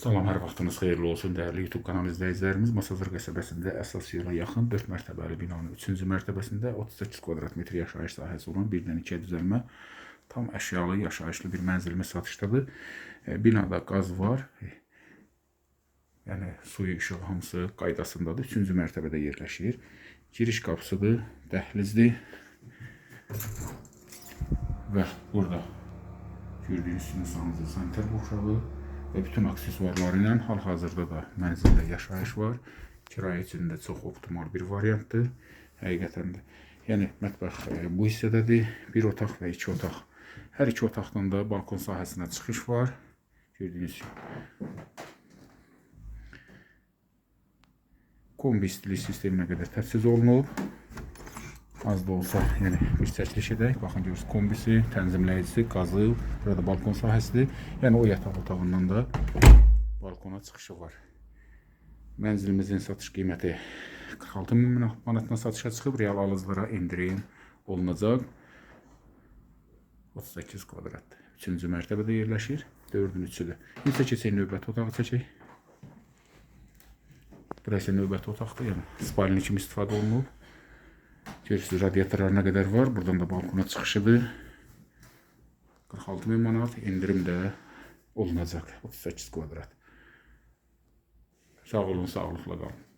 Salam, hər vaxtınız xeyirli olsun dəyərli YouTube kanal izləyicilərimiz. Masazır qəsəbəsində əsas yola yaxın 4 mərtəbəli binanın 3-cü mərtəbəsində 38 kvadrat metr yaşayış sahəsi olan 1-dən 2-yə düzəlmə tam əşyalı yaşayışlı bir mənzilimiz satışdadır. E, Binada qaz var. E, Yəni suyu, işığı hamısı qaydasındadır. 3-cü mərtəbədə yerləşir. Giriş qapısıdır, dəhlizdir. Və burada gördüyünüz kimi sanızı sanitar boşağı və bütün aksesuarları ilə hal-hazırda da mənzildə yaşayış var. Kirayə üçün də çox optimal bir variantdır. Həqiqətən də. Yəni mətbəx e, bu hissədədir. Bir otaq və iki otaq. Hər iki otaqdan da balkon sahəsinə çıxış var. Gördüyünüz. Kombi stili sisteminə qədər təchiz olunub. Az da olsa yəni bir çəkiliş edək. Baxın görürsünüz kombisi, tənzimləyicisi, qazı, burada balkon sahəsidir. Yəni o yataq otağından da balkona çıxışı var. Mənzilimizin satış qiyməti 46 min manatdan satışa çıxıb. Real alıcılara endirim olunacaq. 38 kvadrat. 3-cü mərtəbədə yerləşir. 4-ün 3-üdür. İndi keçək növbəti otağı çəkək. Burası növbəti otaqdır. Yəni spalni kimi istifadə olunub. Görürsünüz radiatorlar nə qədər var. Buradan da balkona çıxışıdır. 46 min manat endirim də olunacaq. 38 kvadrat. Sağ olun, sağlıqla qalın.